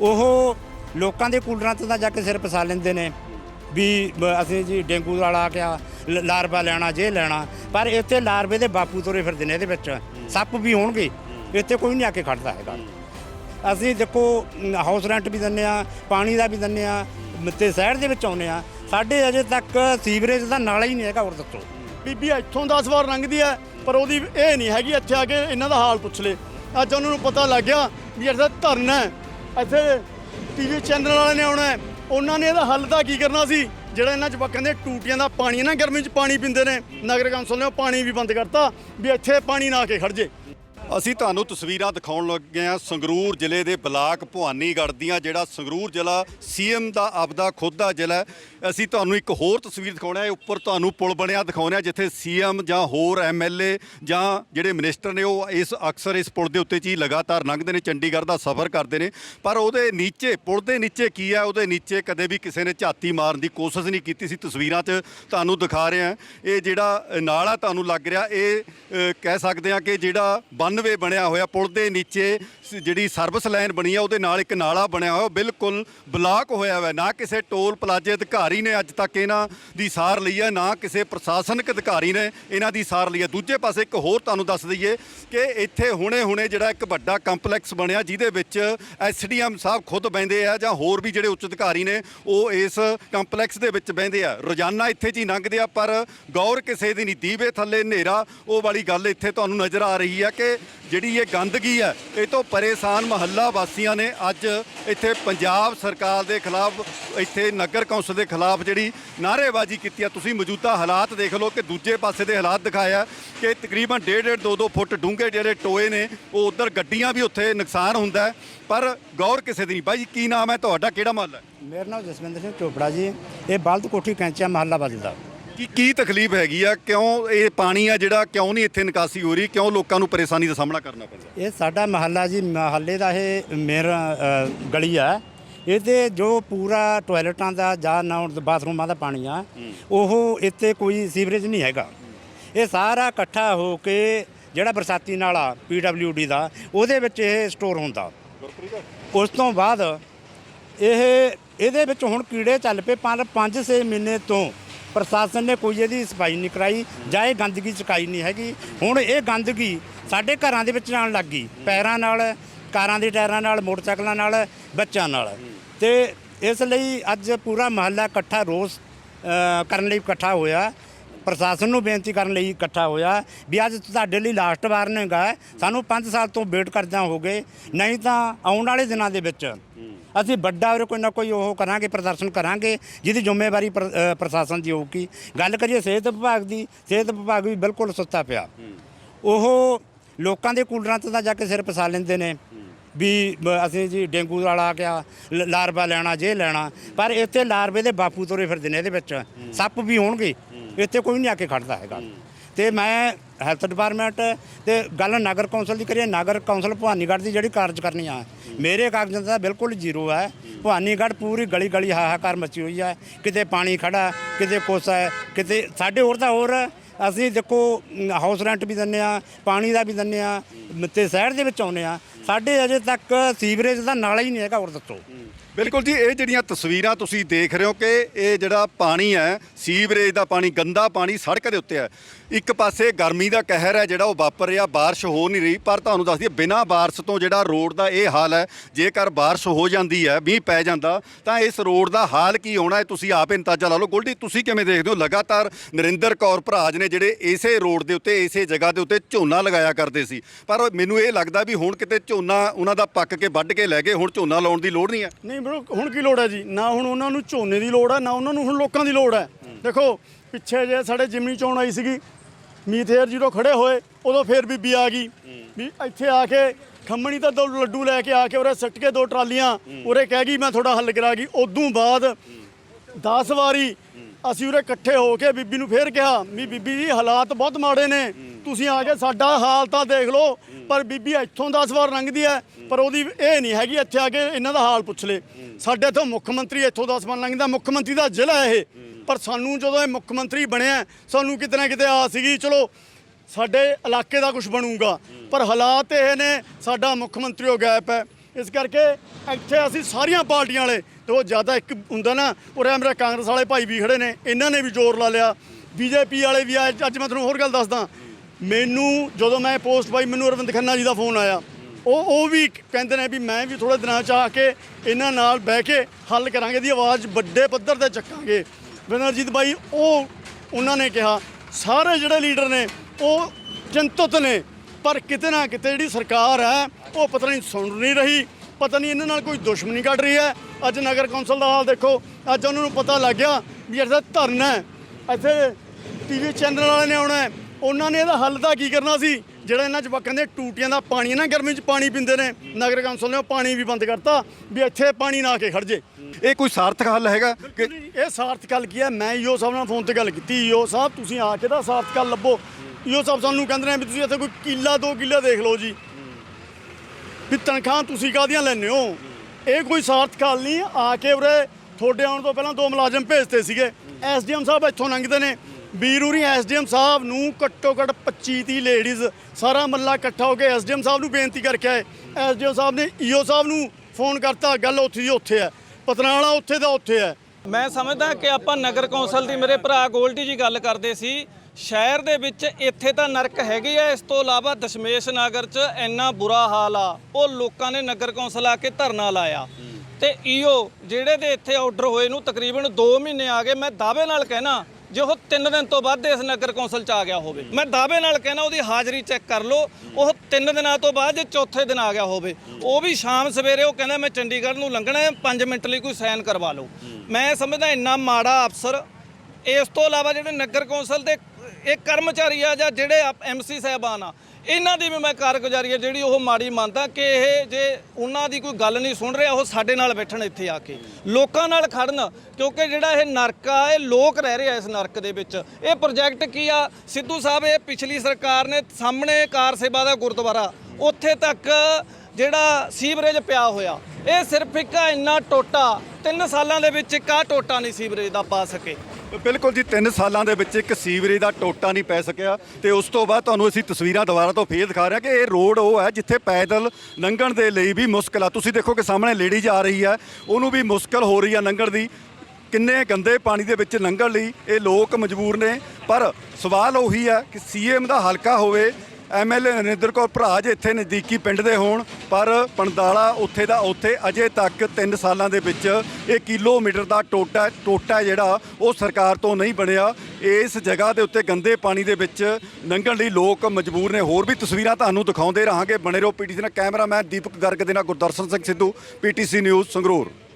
ਉਹ ਲੋਕਾਂ ਦੇ ਕੂਲਰਾਂ ਤੋਂ ਤਾਂ ਜਾ ਕੇ ਸਿਰ ਪਸਾ ਲੈਂਦੇ ਨੇ ਵੀ ਬ- ਅਸੀਂ ਜੀ ਡੇਂਗੂ ਵਾਲਾ ਆ ਗਿਆ ਲਾਰਵਾ ਲੈਣਾ, ਜੇ ਲੈਣਾ। ਪਰ ਇੱਥੇ ਲਾਰਵੇ ਦੇ ਬਾਪੂ ਤੁਰੇ ਫਿਰਦੇ ਨੇ ਇਹਦੇ ਵਿੱਚ। ਸੱਪ ਵੀ ਹੋਣਗੇ। ਇੱਥੇ ਕੋਈ ਨਹੀਂ ਆ ਕੇ ਖੜਦਾ ਹੈਗਾ। ਅਸੀਂ ਦੇਖੋ ਹਾਊਸ ਰੈਂਟ ਵੀ ਦਿੰਨੇ ਆ ਪਾਣੀ ਦਾ ਵੀ ਦਿੰਨੇ ਆ ਮ- ਤੇ ਸ਼ਹਿਰ ਦੇ ਵਿੱਚ ਆਉਨੇ ਆ ਸਾਡੇ ਅਜੇ ਤੱਕ ਸੀਵਰੇਜ ਦਾ ਨਾਲਾ ਹੀ ਨਹੀਂ ਹੈਗਾ, ਹੋਰ ਦੱਸੋ। ਬੀਬੀ, ਇੱਥੋਂ 10 ਵਾਰ ਲੰਘਦੀ ਹੈ, ਪਰ ਉਹਦੀ ਇਹ ਨਹੀਂ ਹੈਗੀ, ਇੱਥੇ ਆ ਕੇ ਇਹਨਾਂ ਦਾ ਹਾਲ ਪੁੱਛ ਲੇ। ਅੱਜ ਉਹਨਾਂ ਨੂੰ ਪਤਾ ਲੱਗ ਗਿਆ ਵੀ ਇੱਥੇ ਧਰਨਾ ਹੈ। ਇੱਥੇ ਟੀਵੀ ਚੈਨਲ ਵਾਲਿਆਂ ਨੇ ਆਉਣਾ ਹੈ। ਉਹਨਾਂ ਨੇ ਇਹਦਾ ਹੱਲ ਤਾਂ ਕੀ ਕਰਨਾ ਸੀ? ਜਿਹੜਾ ਇਹਨਾਂ ਜਵਾਕਾਂ ਦੇ ਟੂਟੀਆਂ ਦਾ ਪਾਣੀ ਹੈ ਨਾ, ਗਰਮੀ 'ਚ ਪਾਣੀ ਪੀਂਦੇ ਨੇ। ਨਗਰ ਕੌਂਸਲ ਨੇ ਉਹ ਪਾਣੀ ਵੀ ਬੰਦ ਕਰਤਾ, ਵੀ ਇੱਥੇ ਪਾਣੀ ਨਾ ਆ ਕੇ ਖੜ ਜੇ। ਅਸੀਂ ਤੁਹਾਨੂੰ ਤਸਵੀਰਾਂ ਦਿਖਾਉਣ ਲੱਗੇ ਹਾਂ ਸੰਗਰੂਰ ਜ਼ਿਲ੍ਹੇ ਦੇ ਬਲਾਕ ਭਵਾਨੀਗੜ੍ਹ ਦੀਆਂ, ਜਿਹੜਾ ਸੰਗਰੂਰ ਜ਼ਿਲ੍ਹਾ ਸੀਐਮ ਦਾ ਆਪਦਾ ਖੁਦ ਦਾ ਜ਼ਿਲ੍ਹਾ ਅਸੀਂ ਤੁਹਾਨੂੰ ਇੱਕ ਹੋਰ ਤਸਵੀਰ ਦਿਖਾਉਣਾ ਹੈ, ਉੱਪਰ ਤੁਹਾਨੂੰ ਪੁਲ ਬਣਿਆ ਦਿਖਾਉਣਾ ਹੈ, ਜਿੱਥੇ ਸੀਐਮ ਜਾਂ ਹੋਰ ਐਮਐਲਏ ਜਾਂ ਜਿਹੜੇ ਮਿਨਿਸਟਰ ਨੇ, ਉਹ ਇਸ ਅਕਸਰ ਇਸ ਪੁਲ ਦੇ ਉੱਤੇ ਜੀ ਲਗਾਤਾਰ ਲੰਘਦੇ ਨੇ, ਚੰਡੀਗੜ੍ਹ ਦਾ ਸਫ਼ਰ ਕਰਦੇ ਨੇ। ਪਰ ਉਹਦੇ ਨੀਚੇ, ਪੁਲ ਦੇ ਨੀਚੇ ਕੀ ਹੈ? ਉਹਦੇ ਨੀਚੇ ਕਦੇ ਵੀ ਕਿਸੇ ਨੇ ਝਾਤੀ ਮਾਰਨ ਦੀ ਕੋਸ਼ਿਸ਼ ਨਹੀਂ ਕੀਤੀ ਸੀ। ਤਸਵੀਰਾਂ 'ਚ ਤੁਹਾਨੂੰ ਦਿਖਾ ਰਹੇ ਹਾਂ ਇਹ ਜਿਹੜਾ ਨਾਲਾ ਤੁਹਾਨੂੰ ਲੱਗ ਰਿਹਾ, ਇਹ ਕਹਿ ਸਕਦੇ ਹਾਂ ਕਿ ਜਿਹੜਾ ਬੰਨ 92 ਬਣਿਆ ਹੋਇਆ, ਪੁਲ ਦੇ ਨੀਚੇ ਸ- ਜਿਹੜੀ ਸਰਵਿਸ ਲਾਈਨ ਬਣੀ ਆ, ਉਹਦੇ ਨਾਲ ਇੱਕ ਨਾਲਾ ਬਣਿਆ ਹੋਇਆ ਉਹ ਬਿਲਕੁਲ ਬਲਾਕ ਹੋਇਆ ਹੋਇਆ ਨਾ ਕਿਸੇ ਟੋਲ ਪਲਾਜ਼ੇ ਅਧਿਕਾਰੀ ਨੇ ਅੱਜ ਤੱਕ ਇਹਨਾਂ ਦੀ ਸਾਰ ਲਈ ਹੈ ਨਾ ਕਿਸੇ ਪ੍ਰਸ਼ਾਸਨਿਕ ਅਧਿਕਾਰੀ ਨੇ ਇਹਨਾਂ ਦੀ ਸਾਰ ਲਈ ਹੈ ਦੂਜੇ ਪਾਸੇ ਇੱਕ ਹੋਰ ਤੁਹਾਨੂੰ ਦੱਸ ਦਈਏ ਕਿ ਇੱਥੇ ਹੁਣੇ-ਹੁਣੇ ਜਿਹੜਾ ਇੱਕ ਵੱਡਾ ਕੰਪਲੈਕਸ ਬਣਿਆ, ਜਿਹਦੇ ਵਿੱਚ ਐਸਡੀਐਮ ਸਾਹਿਬ ਖੁਦ ਬੈੰਦੇ ਆ ਜਾਂ ਹੋਰ ਵੀ ਜਿਹੜੇ ਉੱਚ ਅਧਿਕਾਰੀ ਨੇ, ਉਹ ਇਸ ਕੰਪਲੈਕਸ ਦੇ ਵਿੱਚ ਬੈੰਦੇ ਆ। ਰੋਜ਼ਾਨਾ ਇੱਥੇ ਜੀ ਲੰਘਦੇ ਆ, ਪਰ ਗੌਰ ਕਿਸੇ ਦੀ ਨਹੀਂ, ਦੀਵੇ ਥੱਲੇ ਹਨੇਰਾ, ਉਹ ਵਾਲੀ ਗੱਲ ਇੱਥੇ ਤੁਹਾਨੂੰ ਨਜ਼ਰ ਆ ਰਹੀ ਹੈ ਕਿ ਜਿਹੜੀ ਇਹ ਗੰਦਗੀ ਹੈ, ਇਹ ਤੋਂ ਪਰੇਸ਼ਾਨ ਮਹੱਲਾ ਵਾਸੀਆਂ ਨੇ ਅੱਜ ਇੱਥੇ ਪੰਜਾਬ ਸਰਕਾਰ ਦੇ ਖਿਲਾਫ, ਇੱਥੇ ਨਗਰ ਕੌਂਸਲ ਦੇ ਖਿਲਾਫ ਜਿਹੜੀ ਨਾਅਰੇਬਾਜ਼ੀ ਕੀਤੀ ਆ ਤੁਸੀਂ ਮੌਜੂਦਾ ਹਾਲਾਤ ਦੇਖ ਲਓ ਕਿ ਦੂਜੇ ਪਾਸੇ ਦੇ ਹਾਲਾਤ ਦਿਖਾਇਆ ਕਿ ਤਕਰੀਬਨ 1.5 2-2 ਫੁੱਟ ਡੂੰਘੇ ਜਿਹੜੇ ਟੋਏ ਨੇ, ਉਹ ਉਧਰ ਗੱਡੀਆਂ ਵੀ ਉੱਥੇ ਨੁਕਸਾਨ ਹੁੰਦਾ ਪਰ ਗੌਰ ਕਿਸੇ ਦੀ ਨਹੀਂ। ਬਾਈ ਜੀ, ਕੀ ਨਾਮ ਹੈ ਤੁਹਾਡਾ? ਕਿਹੜਾ ਮਹੱਲਾ ਹੈ? ਮੇਰਾ ਨਾਮ ਜਸਵਿੰਦਰ ਸਿੰਘ ਚੋਪੜਾ ਜੀ। ਇਹ ਬਲਦ ਕੋਠੀ ਕੈਂਚਾ ਮਹੱਲਾ ਬਦਲਦਾ ਕੀ ਕੀ ਤਕਲੀਫ ਹੈਗੀ ਆ? ਕਿਉਂ ਇਹ ਪਾਣੀ ਆ ਜਿਹੜਾ ਕਿਉਂ ਨਹੀਂ ਇੱਥੇ ਨਿਕਾਸੀ ਹੋ ਰਹੀ? ਕਿਉਂ ਲੋਕਾਂ ਨੂੰ ਪਰੇਸ਼ਾਨੀ ਦਾ ਸਾਹਮਣਾ ਕਰਨਾ ਪੈਂਦਾ? ਇਹ ਸਾਡਾ ਮਹੱਲਾ ਜੀ ਮਹੱਲੇ ਦਾ ਇਹ ਮੇਰਾ ਅ, ਗਲੀ ਆ। ਇਹਦੇ ਜੋ ਪੂਰਾ ਟਾਇਲਟਾਂ ਦਾ ਜਾਂ ਨਾ ਬਾਥਰੂਮਾਂ ਦਾ ਪਾਣੀ ਆ ਉਹ ਇੱਥੇ ਕੋਈ ਸੀਵਰੇਜ ਨਹੀਂ ਹੈਗਾ। ਇਹ ਸਾਰਾ ਇਕੱਠਾ ਹੋ ਕੇ ਜਿਹੜਾ ਬਰਸਾਤੀ ਨਾਲਾ ਡੀ ਦਾ ਉਹਦੇ ਵਿੱਚ ਇਹ ਸਟੋਰ ਹੁੰਦਾ। ਉਸ ਤੋਂ ਬਾਅਦ ਇਹ ਇਹਦੇ ਵਿੱਚ ਹੁਣ ਕੀੜੇ ਚੱਲ ਪਏ ਪਰ 5-6 ਮਹੀਨੇ ਤੋਂ। ਪ੍ਰਸ਼ਾਸਨ ਨੇ ਕੋਈ ਇਹਦੀ ਸਫ਼ਾਈ ਨਹੀਂ ਕਰਾਈ ਜਾਂ ਇਹ ਗੰਦਗੀ ਚੁਕਾਈ ਨਹੀਂ ਹੈਗੀ। ਹੁਣ ਇਹ ਗੰਦਗੀ ਸਾਡੇ ਘਰਾਂ ਦੇ ਵਿੱਚ ਆਉਣ ਲੱਗ ਗਈ। ਪੈਰਾਂ ਨਾਲ, ਕਾਰਾਂ ਦੇ ਟਾਇਰਾਂ ਨਾਲ, ਮੋਟਰਸਾਈਕਲਾਂ ਨਾਲ, ਬੱਚਿਆਂ ਨਾਲ। ਤੇ ਇਸ ਲਈ ਅੱਜ ਪੂਰਾ ਮਹੱਲਾ ਇਕੱਠਾ ਰੋਸ ਕਰਨ ਲਈ ਇਕੱਠਾ ਹੋਇਆ। ਪ੍ਰਸ਼ਾਸਨ ਨੂੰ ਬੇਨਤੀ ਕਰਨ ਲਈ ਇਕੱਠਾ ਹੋਇਆ ਵੀ ਅੱਜ ਤੁਹਾਡੇ ਲਈ ਲਾਸਟ ਵਾਰਨਿੰਗ ਹੈ ਸਾਨੂੰ 5 ਸਾਲ ਤੋਂ ਵੇਟ ਕਰਦਿਆਂ ਹੋ ਗਏ। ਨਹੀਂ ਤਾਂ ਆਉਣ ਵਾਲੇ ਦਿਨਾਂ ਦੇ ਵਿੱਚ ਅਸੀਂ ਵੱਡਾ ਔਰ ਕੋਈ ਨਾ ਕੋਈ ਉਹ ਕਰਾਂਗੇ ਪ੍ਰਦਰਸ਼ਨ ਕਰਾਂਗੇ ਜਿਹਦੀ ਜ਼ਿੰਮੇਵਾਰੀ ਪ੍ਰ- ਅ, ਪ੍ਰਸ਼ਾਸਨ ਦੀ ਹੋਊਗੀ। ਗੱਲ ਕਰੀਏ ਸਿਹਤ ਵਿਭਾਗ ਦੀ ਸਿਹਤ ਵਿਭਾਗ ਵੀ ਬਿਲਕੁਲ ਸੁੱਤਾ ਪਿਆ। ਉਹ ਲੋਕਾਂ ਦੇ ਕੂਲਰਾਂ 'ਤੇ ਤਾਂ ਜਾ ਕੇ ਸਿਰ ਪਸਾ ਲੈਂਦੇ ਨੇ ਵੀ ਬ- ਅਸੀਂ ਜੀ ਡੇਂਗੂ ਵਾਲਾ ਆ ਗਿਆ ਲ- ਲਾਰਵਾ ਲੈਣਾ ਜੇ ਲੈਣਾ ਪਰ ਇੱਥੇ ਲਾਰਵੇ ਦੇ ਬਾਪੂ ਤੁਰੇ ਫਿਰਦੇ ਨੇ ਇਹਦੇ ਵਿੱਚ। ਸੱਪ ਵੀ ਹੋਣਗੇ ਇੱਥੇ ਕੋਈ ਨਹੀਂ ਆ ਕੇ ਖੜਦਾ ਹੈਗਾ। ਤੇ ਮੈਂ ਹੈਲਥ ਡਿਪਾਰਟਮੈਂਟ ਤੇ ਗੱਲ ਨਗਰ ਕੌਂਸਲ ਦੀ ਕਰੀਏ ਨਗਰ ਕੌਂਸਲ ਭਵਾਨੀਗੜ੍ਹ ਦੀ ਜਿਹੜੀ ਕਾਰਜ ਕਰਨੀ ਆ ਮੇਰੇ ਕਾਗਜ਼ਾਂ ਦਾ ਬਿਲਕੁਲ ਜ਼ੀਰੋ ਹੈ। ਭਵਾਨੀਗੜ੍ਹ ਪੂਰੀ ਗਲੀ ਗਲੀ ਹਾਹਾਕਾਰ ਮਚੀ ਹੋਈ ਹੈ। ਕਿਤੇ ਪਾਣੀ ਖੜਾ ਕਿਤੇ ਕੁਛ ਹੈ ਕਿਤੇ ਸਾਡੇ ਹੋਰ ਤਾਂ ਹੋਰ ਅਸੀਂ ਦੇਖੋ ਹਾਊਸ ਰੈਂਟ ਵੀ ਦਿੰਨੇ ਆ ਪਾਣੀ ਦਾ ਵੀ ਦਿੰਨੇ ਆ ਮ, ਤੇ ਸ਼ਹਿਰ ਦੇ ਵਿੱਚ ਆਉਨੇ ਆ। ਸਾਡੇ ਅਜੇ ਤੱਕ ਸੀਵਰੇਜ ਦਾ ਨਾਲਾ ਹੀ ਨਹੀਂ ਹੈਗਾ ਹੋਰ ਦੱਸੋ। ਬਿਲਕੁਲ ਜੀ ਇਹ ਜਿਹੜੀਆਂ ਤਸਵੀਰਾਂ ਤੁਸੀਂ ਦੇਖ ਰਹੇ ਹੋ ਕਿ ਇਹ ਜਿਹੜਾ ਪਾਣੀ ਹੈ ਸੀਵਰੇਜ ਦਾ ਪਾਣੀ ਗੰਦਾ ਪਾਣੀ ਸੜਕ ਦੇ ਉੱਤੇ ਹੈ। ਇੱਕ ਪਾਸੇ ਗਰਮੀ ਦਾ ਕਹਿਰ ਹੈ ਜਿਹੜਾ ਉਹ ਵਾਪਰ ਰਿਹਾ, ਬਾਰਿਸ਼ ਹੋ ਨਹੀਂ ਰਹੀ, ਪਰ ਤੁਹਾਨੂੰ ਦੱਸ ਦਈਏ ਬਿਨਾਂ ਬਾਰਿਸ਼ ਤੋਂ ਜਿਹੜਾ ਰੋਡ ਦਾ ਇਹ ਹਾਲ ਹੈ, ਜੇਕਰ ਬਾਰਿਸ਼ ਹੋ ਜਾਂਦੀ ਹੈ, ਮੀਂਹ ਪੈ ਜਾਂਦਾ, ਤਾਂ ਇਸ ਰੋਡ ਦਾ ਹਾਲ ਕੀ ਹੋਣਾ ਹੈ, ਤੁਸੀਂ ਆਪ ਅੰਦਾਜ਼ਾ ਲਾ ਲਓ। ਗੋਲਡੀ, ਤੁਸੀਂ ਕਿਵੇਂ ਦੇਖਦੇ ਹੋ? ਲਗਾਤਾਰ ਨਰਿੰਦਰ ਕੌਰ ਭਰਾਜ ਨੇ ਜਿਹੜੇ ਇਸੇ ਰੋਡ ਦੇ ਉੱਤੇ, ਇਸੇ ਜਗ੍ਹਾ ਦੇ ਉੱਤੇ ਝੋਨਾ ਲਗਾਇਆ ਕਰਦੇ ਸੀ। ਪਰ ਮੈਨੂੰ ਇਹ ਲੱਗਦਾ ਵੀ ਹੁਣ ਕਿਤੇ ਝੋਨਾ, ਉਹਨਾਂ ਦਾ ਪੱਕ ਕੇ ਵੱਢ ਕੇ ਲੈ ਗਏ, ਹੁਣ ਝੋਨਾ ਲਾਉਣ ਦੀ ਲੋੜ ਨਹੀਂ ਹੈ। ਨਹੀਂ ਬ్రో ਹੁਣ ਕੀ ਲੋੜ ਹੈ ਜੀ? ਨਾ ਹੁਣ ਉਹਨਾਂ ਨੂੰ ਝੋਨੇ ਦੀ ਲੋੜ ਹੈ, ਨਾ ਉਹਨਾਂ ਨੂੰ ਹੁਣ ਲੋਕਾਂ ਦੀ ਲੋੜ ਹੈ। ਦੇਖੋ, ਪਿੱਛੇ ਜੇ ਸਾਡੇ ਜਿਮਨੀ ਚੋਣ ਆਈ ਸੀਗੀ ਮੀਥੇਰ ਜਦੋਂ ਖੜੇ ਹੋਏ, ਉਦੋਂ ਫੇਰ ਬੀਬੀ ਆ ਗਈ। ਵੀ ਇੱਥੇ ਆ ਕੇ ਖੰਮਣੀ ਤਾਂ ਦੋ ਲੱਡੂ ਲੈ ਕੇ ਆ ਕੇ ਉਰੇ ਸੱਟ ਕੇ ਦੋ ਟਰਾਲੀਆਂ ਉਰੇ ਕਹਿ ਗਈ, ਮੈਂ ਤੁਹਾਡਾ ਹੱਲ ਕਰਾ ਗਈ। ਉਦੋਂ ਬਾਅਦ 10 ਵਾਰੀ ਅਸੀਂ ਉਰੇ ਇਕੱਠੇ ਹੋ ਕੇ ਬੀਬੀ ਨੂੰ ਫੇਰ ਕਿਹਾ, ਵੀ ਬੀਬੀ ਜੀ, ਹਾਲਾਤ ਬਹੁਤ ਮਾੜੇ ਨੇ। ਤੁਸੀਂ ਆ ਕੇ ਸਾਡਾ ਹਾਲ ਤਾਂ ਦੇਖ ਲਓ, ਪਰ ਬੀਬੀ ਇੱਥੋਂ 10 ਵਾਰ ਲੰਘਦੀ ਹੈ, ਪਰ ਉਹਦੀ ਇਹ ਨਹੀਂ ਹੈਗੀ, ਇੱਥੇ ਆ ਕੇ ਇਹਨਾਂ ਦਾ ਹਾਲ ਪੁੱਛ ਲੇ। ਸਾਡੇ ਇੱਥੋਂ ਮੁੱਖ ਮੰਤਰੀ ਇੱਥੋਂ 10 ਵਾਰ ਲੰਘਦਾ, ਮੁੱਖ ਮੰਤਰੀ ਦਾ ਜ਼ਿਲ੍ਹਾ ਇਹ। ਪਰ ਸਾਨੂੰ ਜਦੋਂ ਇਹ ਮੁੱਖ ਮੰਤਰੀ ਬਣਿਆ, ਸਾਨੂੰ ਕਿਤੇ ਨਾ ਕਿਤੇ ਆ ਸੀਗੀ, ਚਲੋ, ਸਾਡੇ ਇਲਾਕੇ ਦਾ ਕੁਝ ਬਣੂਗਾ। ਪਰ ਹਾਲਾਤ ਇਹ ਨੇ, ਸਾਡਾ ਮੁੱਖ ਮੰਤਰੀ ਉਹ ਗੈਪ ਹੈ। ਇਸ ਕਰਕੇ ਇੱਥੇ ਅਸੀਂ ਸਾਰੀਆਂ ਪਾਰਟੀਆਂ ਵਾਲੇ, ਤੇ ਉਹ ਜ਼ਿਆਦਾ ਇੱਕ ਹੁੰਦਾ ਨਾ ਉਰੇ ਮੇਰੇ ਕਾਂਗਰਸ ਵਾਲੇ ਭਾਈ ਵੀ ਖੜੇ ਨੇ, ਇਹਨਾਂ ਨੇ ਵੀ ਜ਼ੋਰ ਲਾ ਲਿਆ। ਬੀਜੇਪੀ ਵਾਲੇ ਵੀ ਆਏ ਅੱਜ ਮੈਂ ਤੁਹਾਨੂੰ ਹੋਰ ਗੱਲ ਦੱਸਦਾ। ਮੈਨੂੰ, ਜਦੋਂ ਮੈਂ ਪੋਸਟ ਪਾਈ, ਮੈਨੂੰ ਅਰਵਿੰਦ ਖੰਨਾ ਜੀ ਦਾ ਫੋਨ ਆਇਆ। ਉਹ ਉਹ ਵੀ ਕਹਿੰਦੇ ਨੇ ਵੀ ਮੈਂ ਵੀ ਥੋੜੇ ਦਿਨਾਂ ਚ ਆ ਕੇ ਇਹਨਾਂ ਨਾਲ ਬਹਿ ਕੇ ਹੱਲ ਕਰਾਂਗੇ ਦੀ ਆਵਾਜ਼ ਵੱਡੇ ਪੱਧਰ ਤੇ ਚੱਕਾਂਗੇ। ਵਿਨਰਜੀਤ ਬਾਈ, ਉਹ ਉਹਨਾਂ ਨੇ ਕਿਹਾ, ਸਾਰੇ ਜਿਹੜੇ ਲੀਡਰ ਨੇ, ਉਹ ਚਿੰਤਤ ਨੇ, ਪਰ ਕਿਤੇ ਨਾ ਕਿਤੇ ਜਿਹੜੀ ਸਰਕਾਰ ਹੈ, ਉਹ ਪਤਾ ਨਹੀਂ ਸੁਣ ਨਹੀਂ ਰਹੀ, ਪਤਾ ਨਹੀਂ ਇਹਨਾਂ ਨਾਲ ਕੋਈ ਦੁਸ਼ਮਣੀ ਕੱਢ ਰਹੀ ਹੈ। ਅੱਜ ਨਗਰ ਕੌਂਸਲ ਦਾ ਹਾਲ ਦੇਖੋ, ਅੱਜ ਉਹਨਾਂ ਨੂੰ ਪਤਾ ਲੱਗ ਗਿਆ ਵੀ ਇੱਥੇ ਧਰਨਾ ਹੈ, ਇੱਥੇ ਟੀਵੀ ਚੈਨਲ ਵਾਲਿਆਂ ਨੇ ਆਉਣਾ ਹੈ ਉਹਨਾਂ ਨੇ ਇਹਦਾ ਹੱਲ ਤਾਂ ਕੀ ਕਰਨਾ ਸੀ? ਜਿਹੜਾ ਇਹਨਾਂ ਜਵਾਕਾਂ ਦੇ ਟੂਟੀਆਂ ਦਾ ਪਾਣੀ ਨਾ ਗਰਮੀ 'ਚ ਪਾਣੀ ਪੀਂਦੇ ਨੇ। ਨਗਰ ਕੌਂਸਲ ਨੇ ਉਹ ਪਾਣੀ ਵੀ ਬੰਦ ਕਰਤਾ ਵੀ ਇੱਥੇ ਪਾਣੀ ਨਾ ਆ ਕੇ ਖੜ ਜੇ। ਇਹ ਕੋਈ ਸਾਰਥਕ ਹੱਲ ਹੈਗਾ ਕਿ ਇਹ ਸਾਰਥਕ ਗੱਲ ਕੀ ਹੈ? ਮੈਂ ਈਓ ਸਾਹਿਬ ਨਾਲ ਫੋਨ ਤੇ ਗੱਲ ਕੀਤੀ। ਈਓ ਸਾਹਿਬ ਤੁਸੀਂ ਆ ਕੇ ਤਾਂ ਸਾਰਥਕ ਗੱਲ ਲੱਭੋ। ਈਓ ਸਾਹਿਬ ਸਾਨੂੰ ਕਹਿੰਦੇ ਨੇ ਵੀ ਤੁਸੀਂ ਇੱਥੇ ਕੋਈ ਕਿੱਲਾ ਦੋ ਕਿੱਲੇ ਦੇਖ ਲਓ ਜੀ। ਵੀ ਤਨਖਾਹ ਤੁਸੀਂ ਕਾਹਦੀਆਂ ਲੈਂਦੇ ਹੋ? ਇਹ ਕੋਈ ਸਾਰਥਕ ਹੱਲ ਨਹੀਂ ਆ ਕੇ ਉਰੇ ਤੁਹਾਡੇ ਆਉਣ ਤੋਂ ਪਹਿਲਾਂ ਦੋ ਮੁਲਾਜ਼ਮ ਭੇਜਤੇ ਸੀਗੇ। ਐਸਡੀਐਮ ਸਾਹਿਬ ਇੱਥੋਂ ਲੰਘਦੇ ਨੇ। ਬੀਰੂਰੀ ਐਸਡੀਐਮ ਸਾਹਿਬ ਨੂੰ ਘੱਟੋ ਘੱਟ 25 30 ਲੇਡੀਜ਼ ਸਾਰਾ ਮੱਲਾ ਇਕੱਠਾ ਹੋ ਕੇ ਐਸਡੀਐਮ ਸਾਹਿਬ ਨੂੰ ਬੇਨਤੀ ਕਰਕੇ ਆਏ। ਐਸਡੀਐਮ ਸਾਹਿਬ ਨੇ ਈਓ ਸਾਹਿਬ ਨੂੰ ਫੋਨ ਕਰਤਾ, ਗੱਲ ਉੱਥੇ ਦੀ ਉੱਥੇ ਹੈ। ਪਤਨਾਲਾ ਉੱਥੇ ਦਾ ਉੱਥੇ ਹੈ। ਮੈਂ ਸਮਝਦਾ ਕਿ ਆਪਾਂ ਨਗਰ ਕੌਂਸਲ ਦੀ, ਮੇਰੇ ਭਰਾ ਗੋਲਡੀ ਜੀ ਗੱਲ ਕਰਦੇ ਸੀ, ਸ਼ਹਿਰ ਦੇ ਵਿੱਚ ਇੱਥੇ ਤਾਂ ਨਰਕ ਹੈਗੀ ਆ, ਇਸ ਤੋਂ ਇਲਾਵਾ ਦਸ਼ਮੇਸ਼ ਨਗਰ 'ਚ ਇੰਨਾ ਬੁਰਾ ਹਾਲ ਆ, ਉਹ ਲੋਕਾਂ ਨੇ ਨਗਰ ਕੌਂਸਲ ਆ ਕੇ ਧਰਨਾ ਲਾਇਆ। ਤੇ ਈਓ ਜਿਹੜੇ ਦੇ ਇੱਥੇ ਆਰਡਰ ਹੋਏ ਨੂੰ ਤਕਰੀਬਨ 2 ਮਹੀਨੇ ਆ ਗਏ, ਮੈਂ ਦਾਅਵੇ ਨਾਲ ਕਹਿਣਾ ਜੇ ਉਹ 3 ਦਿਨ ਤੋਂ ਵੱਧ ਇਸ ਨਗਰ ਕੌਂਸਲ 'ਚ ਆ ਗਿਆ ਹੋਵੇ। ਮੈਂ ਦਾਅਵੇ ਨਾਲ ਕਹਿਣਾ ਉਹਦੀ ਹਾਜ਼ਰੀ ਚੈੱਕ ਕਰ ਲਓ। ਉਹ 3 ਦਿਨਾਂ ਤੋਂ ਬਾਅਦ ਜੇ ਚੌਥੇ ਦਿਨ ਆ ਗਿਆ ਹੋਵੇ। ਉਹ ਵੀ ਸ਼ਾਮ ਸਵੇਰੇ ਉਹ ਕਹਿੰਦਾ ਮੈਂ ਚੰਡੀਗੜ੍ਹ ਨੂੰ ਲੰਘਣਾ ਹੈ 5 ਮਿੰਟ ਲਈ ਕੋਈ ਸਾਈਨ ਕਰਵਾ ਲਓ। ਮੈਂ ਸਮਝਦਾ ਇੰਨਾ ਮਾੜਾ ਅਫਸਰ ਇਸ ਤੋਂ ਇਲਾਵਾ ਜਿਹੜੇ ਨਗਰ ਕੌਂਸਲ ਦੇ ਇਹ ਕਰਮਚਾਰੀ ਆ ਜਾਂ ਜਿਹੜੇ ਐਮਸੀ ਸਾਹਿਬਾਨ ਆ, ਇਹਨਾਂ ਦੀ ਵੀ ਮੈਂ ਕਾਰਗੁਜ਼ਾਰੀ ਆ ਜਿਹੜੀ ਉਹ ਮਾੜੀ ਮੰਨਦਾ ਕਿ ਇਹ ਜੇ ਉਹਨਾਂ ਦੀ ਕੋਈ ਗੱਲ ਨਹੀਂ ਸੁਣ ਰਿਹਾ, ਉਹ ਸਾਡੇ ਨਾਲ ਬੈਠਣ ਇੱਥੇ ਆ ਕੇ। ਲੋਕਾਂ ਨਾਲ ਖੜਨ, ਕਿਉਂਕਿ ਜਿਹੜਾ ਇਹ ਨਰਕ ਆ, ਇਹ ਲੋਕ ਰਹਿ ਰਹੇ ਆ ਇਸ ਨਰਕ ਦੇ ਵਿੱਚ। ਇਹ ਪ੍ਰੋਜੈਕਟ ਕੀ ਆ? ਸਿੱਧੂ ਸਾਹਿਬ, ਇਹ ਪਿਛਲੀ ਸਰਕਾਰ ਨੇ ਸਾਹਮਣੇ ਕਾਰ ਸੇਵਾ ਦਾ ਗੁਰਦੁਆਰਾ, ਉੱਥੇ ਤੱਕ ਜਿਹੜਾ ਸੀਵਰੇਜ ਪਿਆ ਹੋਇਆ। ਇਹ ਸਿਰਫ ਇੱਕ ਇੰਨਾ ਟੋਟਾ 3 ਸਾਲਾਂ ਦੇ ਵਿੱਚ ਇੱਕ ਆ ਟੋਟਾ ਨਹੀਂ ਸੀਵਰੇਜ ਦਾ ਪਾ ਸਕੇ। ਬਿਲਕੁਲ ਜੀ 3 ਸਾਲਾਂ ਦੇ ਵਿੱਚ ਇੱਕ ਸੀਵਰੇਜ ਦਾ ਟੋਟਾ ਨਹੀਂ ਪੈ ਸਕਿਆ ਤੇ ਉਸ ਤੋਂ ਬਾਅਦ ਤੁਹਾਨੂੰ ਅਸੀਂ ਤਸਵੀਰਾਂ ਦੁਬਾਰਾ ਤੋਂ ਫੇਰ ਦਿਖਾ ਰਹੇ ਕਿ ਇਹ ਰੋਡ ਉਹ ਹੈ ਜਿੱਥੇ ਪੈਦਲ ਲੰਘਣ ਦੇ ਲਈ ਵੀ ਮੁਸ਼ਕਲ ਆ। ਤੁਸੀਂ ਦੇਖੋ ਕਿ ਸਾਹਮਣੇ ਲੇਡੀ ਜਾ ਰਹੀ ਹੈ, ਉਹਨੂੰ ਵੀ ਮੁਸ਼ਕਲ ਹੋ ਰਹੀ ਆ ਲੰਘਣ ਦੀ। ਕਿੰਨੇ ਗੰਦੇ ਪਾਣੀ ਦੇ ਵਿੱਚ ਲੰਘਣ ਲਈ ਇਹ ਲੋਕ ਮਜਬੂਰ ਨੇ। ਪਰ ਸਵਾਲ ਉਹੀ ਹੈ ਕਿ ਸੀਐਮ ਦਾ ਹਲਕਾ ਹੋਵੇ ਐਮਐਲਏ ਨਰਿੰਦਰ ਕੌਰ ਭਰਾ ਜੇ ਇੱਥੇ ਨਜ਼ਦੀਕੀ ਪਿੰਡ ਦੇ ਹੋਣ, ਪਰ ਪੰਡਾਲਾ ਉੱਥੇ ਦਾ ਉੱਥੇ ਅਜੇ ਤੱਕ 3 ਸਾਲਾਂ ਦੇ ਵਿੱਚ ਇਹ ਕਿਲੋਮੀਟਰ ਦਾ ਟੋਟਾ ਟੋਟਾ ਜਿਹੜਾ ਉਹ ਸਰਕਾਰ ਤੋਂ ਨਹੀਂ ਬਣਿਆ। ਇਸ ਜਗ੍ਹਾ ਦੇ ਉੱਤੇ ਗੰਦੇ ਪਾਣੀ ਦੇ ਵਿੱਚ ਲੰਘਣ ਲਈ ਲੋਕ ਮਜਬੂਰ ਨੇ। ਹੋਰ ਵੀ ਤਸਵੀਰਾਂ ਤੁਹਾਨੂੰ ਦਿਖਾਉਂਦੇ ਰਹਾਂਗੇ। ਬਣੇ ਰਹੋ ਪੀਟੀਸੀ ਨਾਲ ਕੈਮਰਾਮੈਨ ਦੀਪਕ ਗਰਗ ਦੇ ਨਾਲ ਗੁਰਦਰਸ਼ਨ ਸਿੰਘ ਸਿੱਧੂ, ਪੀਟੀਸੀ ਨਿਊਜ਼ ਸੰਗਰੂਰ।